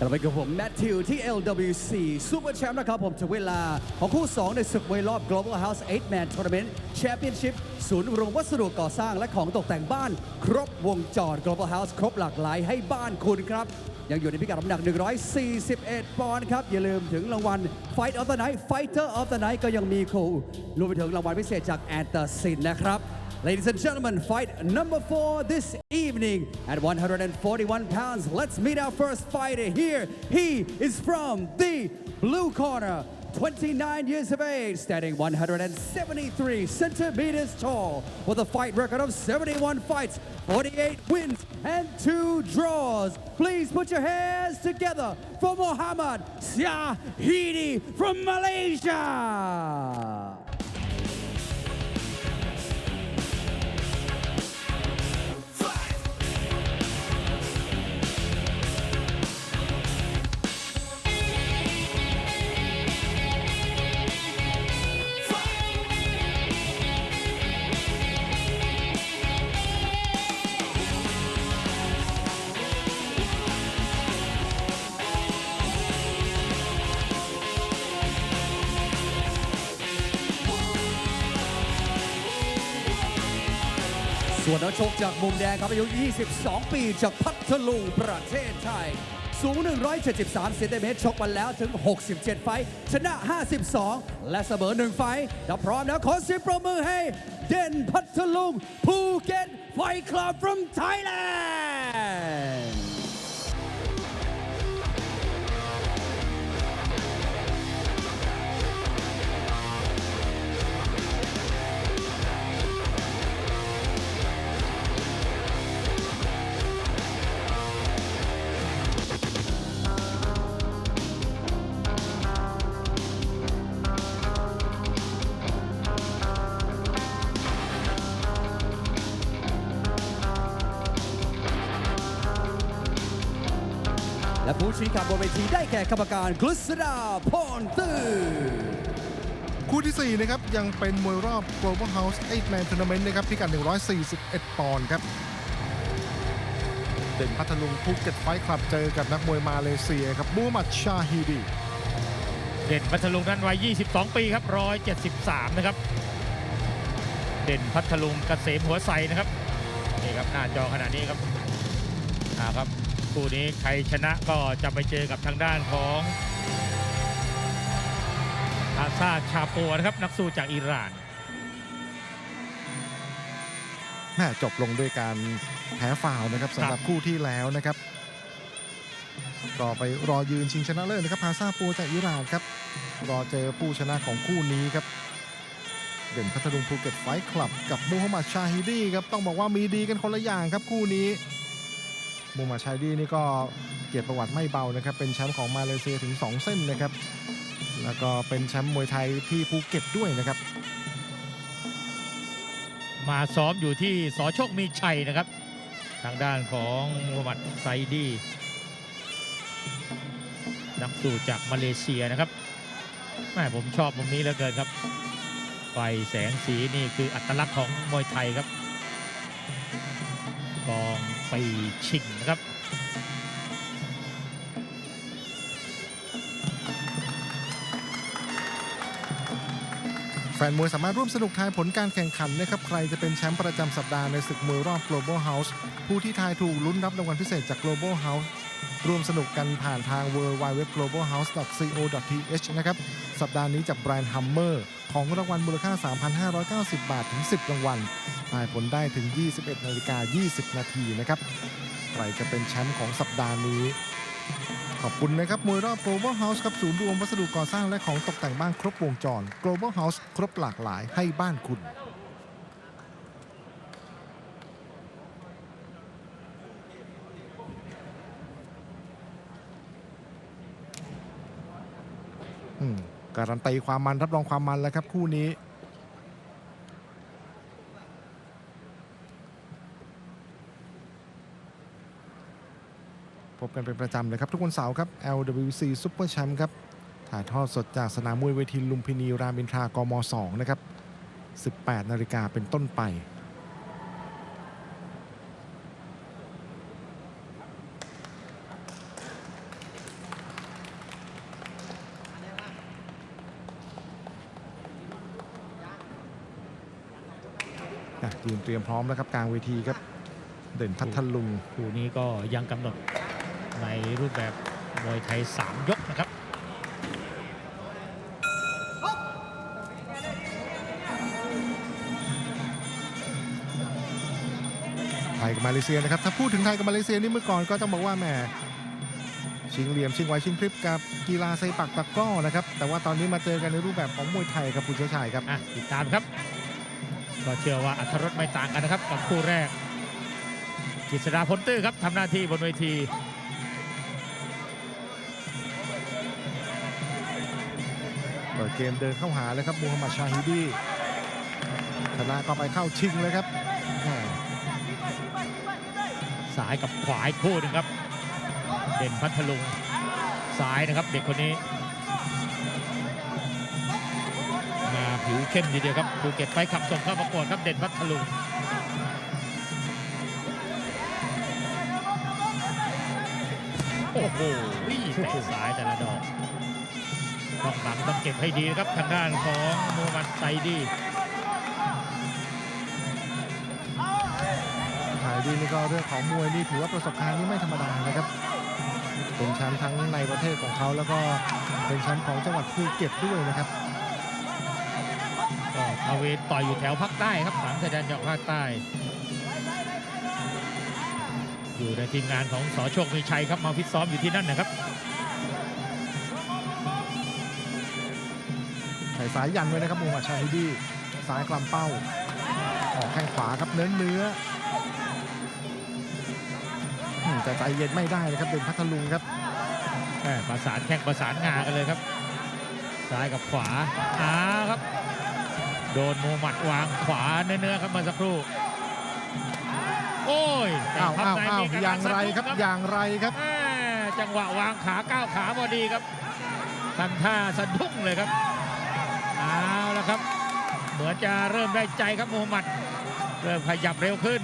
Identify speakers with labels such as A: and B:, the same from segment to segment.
A: กลับไปกับผมแมทธิวที่ LWC Super Champ นะครับผมถึงเวลา ของคู่ 2 ในศึกมวยรอบ Global House 8 Man Tournament Championship ศูนย์รวมวัสดุก่อสร้างและของตกแต่งบ้าน ครบวงจร Global House ครบหลากหลายให้บ้านคุณครับ ยังอยู่ในพิกัดน้ำหนัก 141 ปอนด์ครับ อย่าลืมถึงรางวัล Fight of the Night Fighter of the Night ก็ยังมีคู่รวมไปถึงรางวัลพิเศษจากแอนเตอร์ซินนะครับ Ladies and gentlemen, fight number four this evening at 141 pounds. Let's meet our first fighter here. He is from the blue corner, 29 years of age, standing 173 centimeters tall, with a fight record of 71 fights, 48 wins, and two draws. Please put your hands together for Muhammad Syahidi from Malaysia. วนนักชกจากมุมแดงครับอายุ 22 ปีจากพัทลุงประเทศไทย สูง 173เซนติเมตรชกมาแล้วถึง 67 ไฟชนะ 52 และเสมอ 1 ไฟท์ถ้าพร้อมแล้วขอเสียงปรบมือให้ เด่นพัทลุงภูเก็ตไฟคลับ from Thailand และผู้ชี้ขาดบนเวทีได้แก่กรรมการกฤษดาพรตื้อ
B: คู่ที่ 4 นะครับ ยังเป็นมวยรอบ Global House 8 Man Tournament นะครับพิกัด 141 ปอนด์ครับ เด่นพัทลุงภูเก็ตไฟท์คลับเจอกับนักมวยมาเลเซียครับมูฮัมหมัดชาฮีดี
C: เด่นพัทลุงนั้นวัย 22 ปีครับ 173 นะครับ เด่นพัทลุงเกษมหัวใสนะครับ นี่ครับหน้าจอขนาดนี้ครับอ่าครับ คู่นี้ใครชนะก็จะไปเจอกับทางด้านของอาซาชาปัวนะครับนักสู้จากอิหร่าน
B: แม่จบลงด้วยการแพ้ฟาวล์นะครับสำหรับคู่ที่แล้วนะครับ ก็ไปรอยืนชิงชนะเลิศนะครับพาซาปัวจากอิหร่านครับ รอเจอผู้ชนะของคู่นี้ครับ เด่นพัทลุงภูเก็ตไฟท์คลับ กับมูฮัมหมัดชาฮิดีครับ ต้องบอกว่ามีดีกันคนละอย่างครับคู่นี้ มูมหมัดชาฮิดีนี่ก็เกียรติประวัติไม่เบานะครับ เป็นแชมป์ของมาเลเซียถึง 2 เส้นนะครับ แล้วก็เป็นแชมป์มวยไทยที่ภูเก็ตด้วยนะครับ
C: มาซ้อมอยู่ที่สอโชคมีชัยนะครับ ทางด้านของมูฮัมหมัดไซดีนักสู้จากมาเลเซียนะครับแม่ผมชอบมุมนี้เหลือเกินครับ ไฟแสงสีนี่คืออัตลักษณ์ของมวยไทยครับกอง ไปชิงนะครับ
B: แฟนมวยสามารถร่วมสนุกทายผลการแข่งขันนะครับ ใครจะเป็นแชมป์ประจำสัปดาห์ในศึกมวยรอบ Global House ผู้ที่ทายถูกลุ้นรับรางวัลพิเศษจาก Global House ร่วมสนุกกันผ่านทาง w w w g l o b a l h o u s e c o t h นะครับ สัปดาห์นี้จากแบรนด์ Hummer ของรางวัลมูลค่า 3,590 บาทถึง 10 รางวัลทายผลได้ถึง 21นาฬิกา20 นาทีนะครับ ใครจะเป็นแชมป์ของสัปดาห์นี้ ขอบคุณนะครับ มวยรอบ Global House ครับศูนย์รวมวัสดุก่อสร้างและของตกแต่งบ้านครบวงจร Global House ครบหลากหลายให้บ้านคุณ การันตีความมันรับรองความมันแล้วครับคู่นี้พบกันเป็นประจำเลยครับ ทุกวันเสาร์ครับ LWC Super Champ ครับ ถ่ายทอดสดจากสนามมวยเวทีลุมพินีรามอินทรากม 2 นะครับ 18 นาฬิกาเป็นต้นไป อะยืนเตรียมพร้อมแล้วครับกลางเวทีครับ เด่นพัทลุง
C: คู่นี้ก็ยังกำหนดในรูปแบบมวยไทย 3 ยกนะครับ
B: ไทยกับมาเลเซียนะครับ ถ้าพูดถึงไทยกับมาเลเซียนี่เมื่อก่อนก็ต้องบอกว่าแหมชิงเหลี่ยมชิงไหวชิงพริบกับกีฬาไซปักตะกร้อนะครับ แต่ว่าตอนนี้มาเจอกันในรูปแบบของมวยไทยครับคุณเชื้อชายครับ
C: อะติดตามครับ ก็เชื่อว่าอัธรสไม่ต่างกันนะครับกับคู่แรกกฤษดาพลตื้อครับทำหน้าที่บนเวที
B: เปิดเกมเดินเข้าหาเลยครับมูฮัมหมัดชาฮิดีชนะก็ไปเข้าชิงเลยครับแหม่
C: ซ้ายกับขวาอีกคู่หนึ่งครับ เด่นพัทลุงซ้ายนะครับเด็กคนนี้มา ผิวเข้มทีเดียวครับภูเก็ตไปขับส่งเข้าประกวดครับเด่นพัทลุงโอ้โหเตะซ้ายแต่ละดอกต้องหลังต้องเก็บให้ดีครับทางด้านของมูฮัมหมัดไซดี
B: ขายดีนี่ก็เรื่องของมวยนี่ถือว่าประสบการณ์นี่ไม่ธรรมดานะครับ เป็นแชมป์ทั้งในประเทศของเขาแล้วก็เป็นแชมป์ของจังหวัดภูเก็ตด้วยนะครับ
C: อาเวนต่อยอยู่แถวภาคใต้ครับสามชายแดนจังหวัดภาคใต้ อยู่ในทีมงานของสอโชคมีชัยครับมาฟิตซ้อมอยู่ที่นั่นนะครับ
B: ใส่สายยันไว้นะครับมูฮัมหมัดชาฮิดีซ้ายกลำเป้า ออกแข้งขวาครับเนื้อเนื้ออืมแต่ใจเย็นไม่ได้นะครับเด่นพัทลุงครับ
C: แหม่ประสานแข้งประสานงากันเลยครับ ซ้ายกับขวาอ้าครับ โดนมูหมัดวางขวาเนื้อๆครับเมาสักครู่ โอ้ยแต่
B: อ้าว
C: พับ
B: อ้าว
C: ใน
B: อ้าว
C: มีก
B: อย่างไรครับ
C: สะดุ้ง
B: อย่างไรครับ
C: แหม่จังหวะวางขาก้าวขาพอดีครับทำท่าสะดุ้งเลยครับเอาละครับ เหมือนจะเริ่มได้ใจครับมูฮัมหมัดเริ่มขยับเร็วขึ้น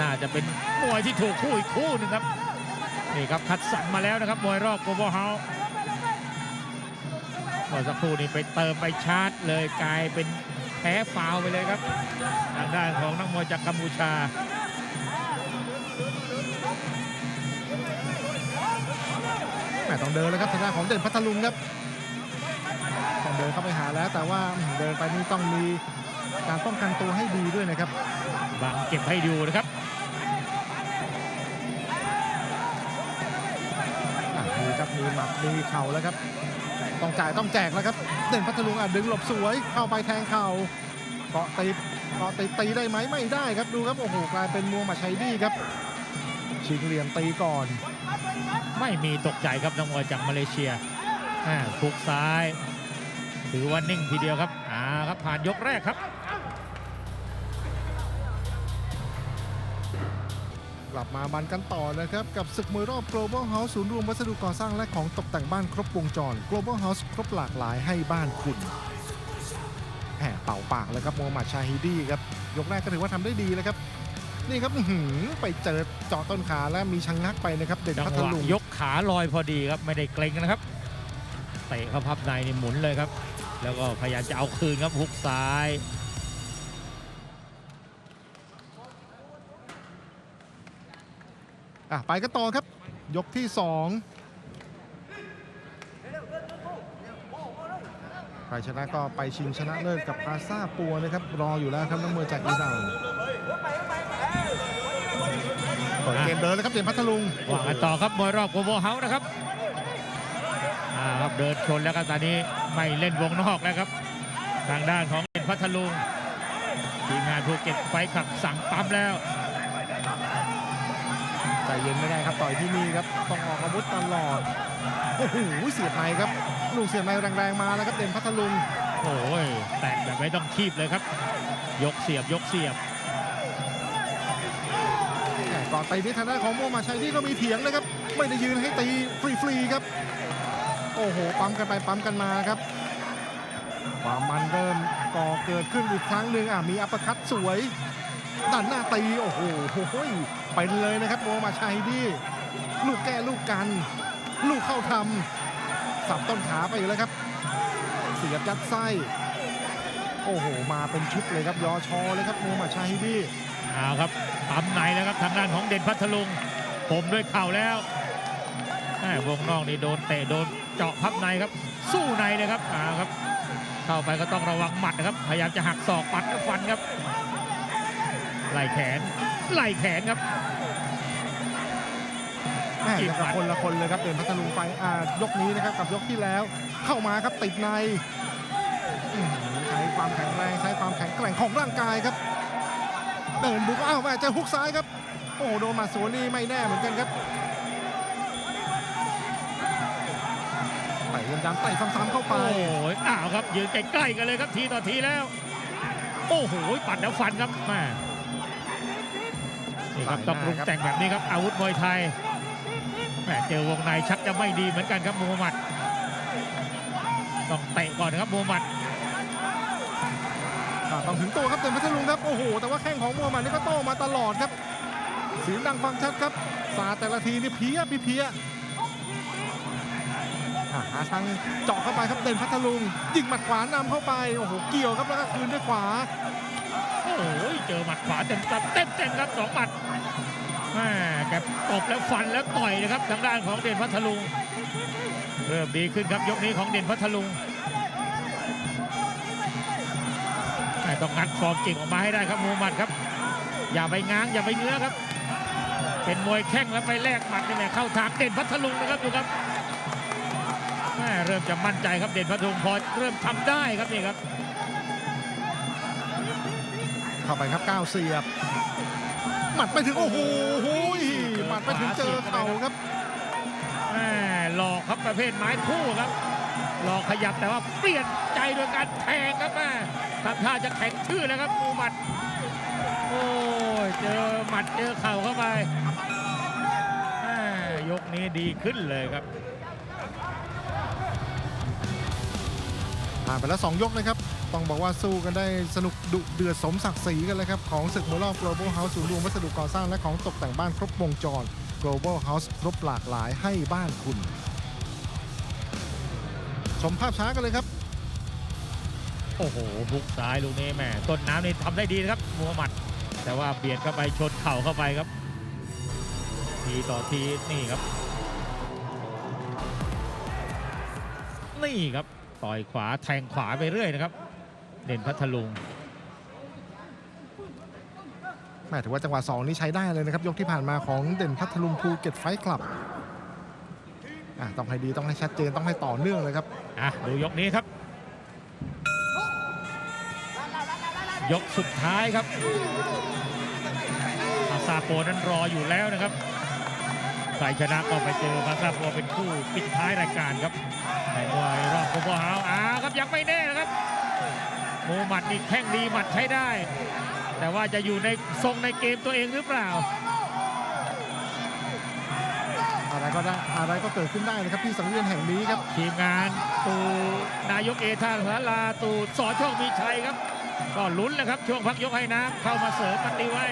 C: น่าจะเป็นมวยที่ถูกคู่อีกคู่หนึ่งครับ นี่ครับคัดสรรมาแล้วนะครับมวยรอบโกลบอลเฮาส์เมื่อสักครู่นี้ไปเติมไปชาร์จเลยกลายเป็นแพ้ฟาวล์ไปเลยครับ ทางด้านของนักมวยจากกัมพูชา
B: แหม่ต้องเดินแล้วครับทางด้านของเด่นพัทลุงครับต้องเดินเข้าไปหาแล้ว แต่ว่าอืมเดินไปนี่ต้องมีการป้องกันตัวให้ดีด้วยนะครับ
C: บางเก็บให้ดูนะครับ
B: อะมีครับมีหมัดมีเข่าแล้วครับ ต้องจ่ายต้องแจกแล้วครับเด่นพัทลุงอะดึงหลบสวยเข้าไปแทงเข่าเกาะตีเกาะตีตีได้ไหมไม่ได้ครับดูครับโอ้โหกลายเป็นมัวมาชัยดีครับชิงเหลี่ยมตีก่อน
C: ไม่มีตกใจครับนักมวยจากมาเลเซียฟุกซ้าย ถือว่านิ่งทีเดียวครับอ่าครับผ่านยกแรกครับ
B: กลับมามันกันต่อนะครับ กับศึกมวยรอบ Global House ศูนย์รวมวัสดุก่อสร้างและของตกแต่งบ้านครบวงจร Global House ครบหลากหลายให้บ้านคุณแหมเป่าปากแล้วครับโมฮัมหมัดชาฮิดีครับ ยกแรกก็ถือว่าทำได้ดีเลยครับ นี่ครับไปเจอเจาะต้นขาและมีชังงักไปนะครับ เด่นพัทลุง
C: ยกขาลอยพอดีครับไม่ได้เกรงนะครับเตะเข้าพับในนี่หมุนเลยครับ แล้วก็พยายามจะเอาคืนครับหุกซ้าย
B: อะไปกันต่อครับ ยกที่ 2 ใครชนะก็ไปชิงชนะเลิศกับพาซาปัวนะครับ รออยู่แล้วครับนักมวยจากอิหร่านเปิดเกมเดินแล้วครับเด่นพัทลุง
C: ว่ากันต่อครับมวยรอบโกโบเฮาส์นะครับอ่าครับเดินชนแล้วครับตอนนี้ไม่เล่นวงนอกแล้วครับ ทางด้านของเด่นพัทลุงทีมงานภูเก็ตไฟขับสั่งปั๊มแล้ว
B: เย็นไม่ได้ครับต่อยที่นี่ครับต้องออกอาวุธตลอดโอ้โหเสียบในครับ ลูกเสียบในแรงๆมาแล้วครับเด่นพัทลุง
C: โอ้ยแตะแบบไม่ต้องคีบเลยครับ ยกเสียบยกเสียบ
B: แต่ก่อนตีนี้ทางด้านของโมมาชัยนี่ก็มีเถียงนะครับ ไม่ได้ยืนให้ตีฟรีๆครับ โอ้โหปั๊มกันไปปั๊มกันมาครับความมันเริ่มก่อเกิดขึ้นอีกครั้งหนึ่งอะมีอัปเปอร์คัตสวย ดันหน้าตี โอ้โหไปเลยนะครับโมมาชัยดี ลูกแก้ลูกกัน ลูกเข้าทำสับต้นขาไปอยู่แล้วครับ เสียบยัดไส้โอ้โห มาเป็นชุดเลยครับยอชอเลยครับมูฮัมมัดชาฮิดี
C: เอาครับปั๊มในแล้วครับทางด้านของเด่นพัทลุงผมด้วยเข่าแล้ววงนอกนี่โดนเตะโดนเจาะพับในครับ สู้ในเลยครับเอาครับ เข้าไปก็ต้องระวังหมัดนะครับ พยายามจะหักศอกปัดฟันครับ ไล่แขนไล่แขนครับ
B: แม่
C: จีบ
B: ยังกับ
C: หมัด
B: คนละคนเลยครับเด่นพัทลุงไฟอ่ายกนี้นะครับกับยกที่แล้วเข้ามาครับติดในอื้อหือใช้ความแข็งแรงใช้ความแข็งแกร่งของร่างกายครับเดินบุกอ้าวแม่เจอฮุกซ้ายครับโอ้โหโดนหมาสวนนี่ไม่แน่เหมือนกันครับไต่ยำๆไต่ซ้ำๆเข้าไป
C: โอ้ยอ้าวครับยืนใกล้ๆกันเลยครับทีต่อทีแล้ว โอ้โหปัดแล้วฟันครับแม่ นี่ครับ
B: สายหน้า
C: ต้องปรุง
B: ครับ
C: แต่งแบบนี้ครับอาวุธมวยไทยแม่เจอวงในชักจะไม่ดีเหมือนกันครับมูฮัมหมัดต้องเตะก่อนนะครับมูฮัมหมัด
B: อ่าต้องถึงตัวครับเด่นพัทลุงครับโอ้โหแต่ว่าแข้งของมูฮัมหมัดนี่ก็โต้มาตลอดครับเสียงดังฟังชัดครับสาดแต่ละทีนี่เพี้ยพี่เพี้ยอ่าหาทางเจาะเข้าไปครับเด่นพัทลุงยิงหมัดขวานำเข้าไปโอ้โหเกี่ยวครับแล้วก็คืนด้วยขวา
C: โอ้โหเจอหมัดขวาเต็มๆเต็มเต็มๆครับสองหมัด แม่แกตบแล้วฟันแล้วต่อยนะครับทางด้านของเด่นพัทลุงเริ่มดีขึ้นครับยกนี้ของเด่นพัทลุงแม่ต้องงัดฟอร์มเก่งออกมาให้ได้ครับมูมัดครับ อย่าไปง้างอย่าไปเงื้อครับ เป็นมวยแข้งแล้วไปแลกหมัดนี่แหละเข้าทางเด่นพัทลุงนะครับดูครับแม่เริ่มจะมั่นใจครับเด่นพัทลุงพอเริ่มทำได้ครับนี่ครับ
B: เข้าไปครับก้าวเสียบ หมัดไปถึงโอ้โหหมัดไปถึงเจอเข่าครับ
C: แม่หลอกครับประเภทไม้คู่ครับหลอกขยับแต่ว่าเปลี่ยนใจโดยการแทงครับแม่ทำท่าจะแข็งชื่อแล้วครับมูหมัด โอ้ยเจอหมัดเจอเข่าเข้าไปแม่ยกนี้ดีขึ้นเลยครับ
B: ผ่านไปแล้ว2ยกนะครับ ต้องบอกว่าสู้กันได้สนุกดุเดือดสมศักดิ์ศรีกันเลยครับ ของศึกมวยรอบ global house ศูนย์รวมวัสดุก่อสร้างและของตกแต่งบ้านครบวงจร global house ครบหลากหลายให้บ้านคุณ ชมภาพช้ากันเลยครับ
C: โอ้โหบุกซ้ายลูกนี้แม่ต้นน้ำนี่ทำได้ดีนะครับมูฮัมหมัด แต่ว่าเบียดเข้าไปชนเข่าเข้าไปครับ ทีต่อทีนี่ครับ นี่ครับต่อยขวาแทงขวาไปเรื่อยนะครับ เด่นพัทลุง
B: แม่ถือว่าจังหวะ2นี้ใช้ได้เลยนะครับ ยกที่ผ่านมาของเด่นพัทลุงภูเก็ตไฟท์คลับอะต้องให้ดีต้องให้ชัดเจนต้องให้ต่อเนื่องเลยครับ
C: อะดูยกนี้ครับ ยกสุดท้ายครับมาซาโปนั้นรออยู่แล้วนะครับใครชนะก็ไปเจอมาซาโปเป็นคู่ปิดท้ายรายการครับในมวยรอบโคโบฮาวอ่าครับยังไม่แน่นะครับ โมหมัดนี่แข้งดีหมัดใช้ได้ แต่ว่าจะอยู่ในทรงในเกมตัวเองหรือเปล่า
B: อะไรก็ได้อะไรก็เกิดขึ้นได้นะครับที่สังเวียนแห่งนี้ครับ
C: ทีมงานตูนายกเอทาสาราตูสอโชคมีชัยครับ ก็ลุ้นนะครับช่วงพักยกให้น้ำเข้ามาเสริมมันดีไว้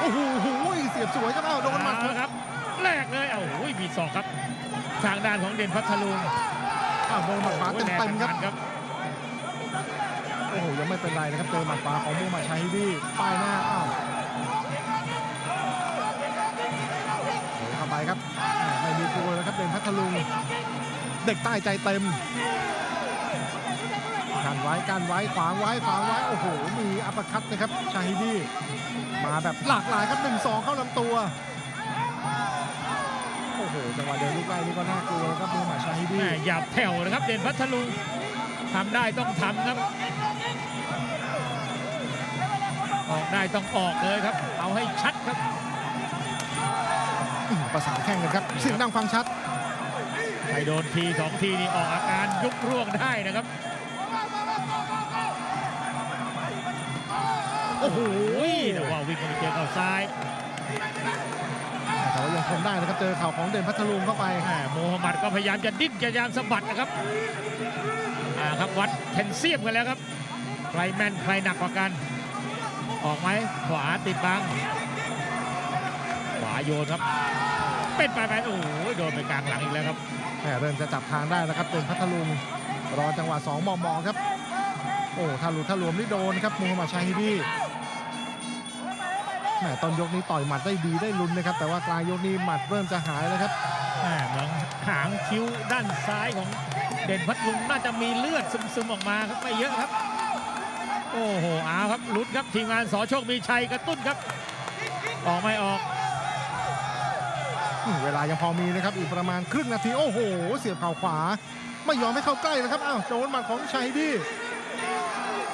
B: โอ้โหเสียบสวยครับอ้าวโดนหมัด
C: เอาละครับแรกเลยเอาโอ้ยมีศอกครับ ทางด้านของเด่นพัทลุง
B: อ้าวโดนหมัดขวา
C: โอ้ยแรง
B: เต็มๆครับ
C: มันครับ
B: โอ้โหยังไม่เป็นไรนะครับเจอหมัดขวาของมูมหมัดชัยดีป้ายหน้าอ้าวโอ้เข้าไปครับไม่มีกลัวนะครับเด่นพัทลุง เด็กใต้ใจเต็มกันไว้กันไว้ขวางไว้ขวางไว้โอ้โห มีอัปคัตนะครับชาฮิดีมาแบบหลากหลายครับ1 2เข้าลำตัวโอ้โหจังหวะเดินลูกไล่นี่ก็น่ากลัวครับมูฮัมหมัดชาฮิดี
C: แม่หยับแผ่วนะครับเด่นพัทลุงทำได้ต้องทำครับ ออกได้ต้องออกเลยครับ เอาให้ชัดครับ
B: อื้อประสานแข่งกันครับเสียงดังฟังชัด
C: ไปโดนทีสองทีนี่ออกอาการยุบร่วงได้นะครับ
B: โอ้โห
C: โอ้ยแต่ว่าวิ่งเข้าไปเจอเข่าซ้าย
B: แต่ว่ายังทนได้นะครับเจอเข่าของเด่นพัทลุงเข้าไป
C: แหม่โมฮัมหมัดก็พยายามจะดิ้นพยายามสะบัดนะครับอ่าครับวัดแคนเซียมกันแล้วครับใครแม่นใครหนักกว่ากัน ออกไหมขวาติดบัง ขวาโยนครับ เป็นไปไหมโอ้โหโดนไปกลางหลังอีกแล้วครับ
B: แหม่เริ่มจะจับทางได้แล้วครับเด่นพัทลุงรอจังหวะ2มมครับ โอ้ถ้าหลุดถ้ารวมนี่โดนครับมูฮัมหมัดชาฮิดีแหมตอนยกนี้ต่อยหมัดได้ดีได้ลุ้นนะครับ แต่ว่ากลางยกนี้หมัดเริ่มจะหายแล้วครับ
C: แหม่เหมือนหางคิ้วด้านซ้ายของเด่นพัทลุงน่าจะมีเลือดซึมๆออกมาครับไม่เยอะครับ โอ้โหเอาครับลุ้นครับทีมงานสอโชคมีชัยกระตุ้นครับ ออกไม่ออก
B: เวลายังพอมีนะครับอีกประมาณครึ่งนาทีโอ้โห เสียบเข่าขวา ไม่ยอมให้เข้าใกล้นะครับอ้าวโดนหมัดของชัยดี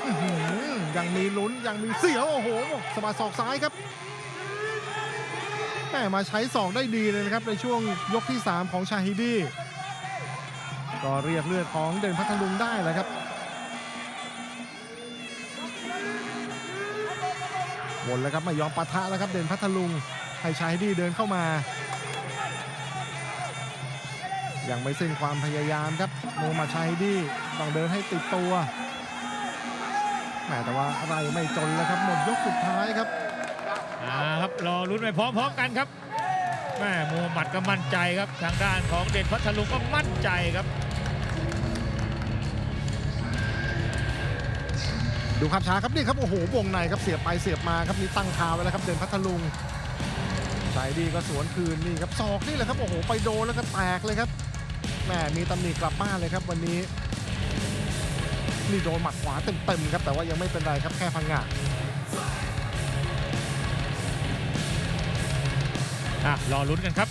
B: อื้ยังมีลุ้นยังมีเสียวโอ้โหสมาศอกซ้ายครับแหมมาใช้ศอกได้ดีเลยนะครับในช่วงยกที่ 3 ของชาฮิดี ก็เรียกเลือดของเด่นพัทลุงได้แหละครับ หมดแล้วครับไม่ยอมปะทะแล้วครับเด่นพัทลุงให้ชาฮิดีเดินเข้ามา ยังไม่สิ้นความพยายามครับโมมาชัยดีต้องเดินให้ติดตัวแหมแต่ว่าอะไรไม่จนแล้วครับหมดยกสุดท้ายครับ
C: อ่าครับรอลุ้นไปพร้อมๆกันครับแม่มูฮัมหมัดก็มั่นใจครับทางด้านของเด่นพัทลุงก็มั่นใจครับ
B: ดูภาพช้าครับนี่ครับโอ้โหวงในครับเสียบไปเสียบมาครับนี่ตั้งคาไว้แล้วครับเดินพัทลุงชัยดีก็สวนคืนนี่ครับศอกนี่แหละครับโอ้โหไปโดนแล้วก็แตกเลยครับแหมมีตำหนิกลับบ้านเลยครับวันนี้นี่โดนหมัดขวาเต็มๆครับแต่ว่ายังไม่เป็นไรครับแค่พังงะ
C: อะรอลุ้นกันครับ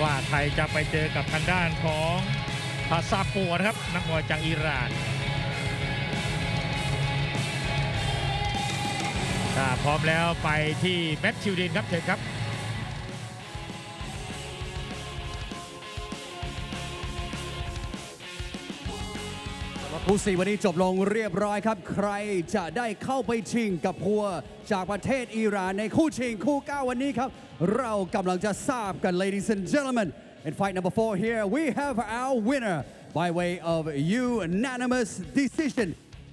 C: ว่าไทยจะไปเจอกับทางด้านของพาซาปัวนะครับ นักมวยจากอิหร่าน ถ้าพร้อมแล้วไปที่แมตช์ชิวดินครับเชิญครับ
A: คู่สี่วันนี้จบลงเรียบร้อยครับ ใครจะได้เข้าไปชิงกับพัว จากประเทศอิหร่านในคู่ชิงคู่9วันนี้ครับ เรากำลังจะทราบกัน ladies and gentlemen in fight number four here we have our winner by way of unanimous decision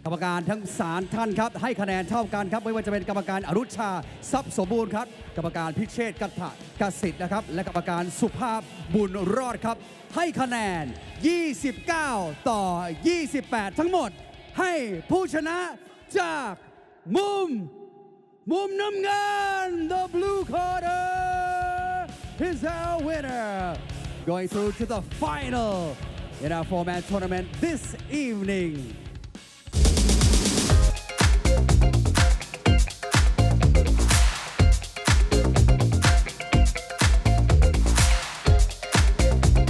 A: รรมการทั้งสามท่านครับ ให้คะแนนเท่ากันครับ ไม่ว่าจะเป็นกรรมการอรุชาทรัพย์สมบูรณ์ครับ กรรมการพิเชษกัตถะกสิทธิ์นะครับ และกรรมการสุภาพบุญรอดครับ ให้คะแนน 29 ต่อ 28 ทั้งหมด ให้ผู้ชนะจากมุม มุมน้ำเงิน the blue corner is our winner going through to the final in our four-man tournament this evening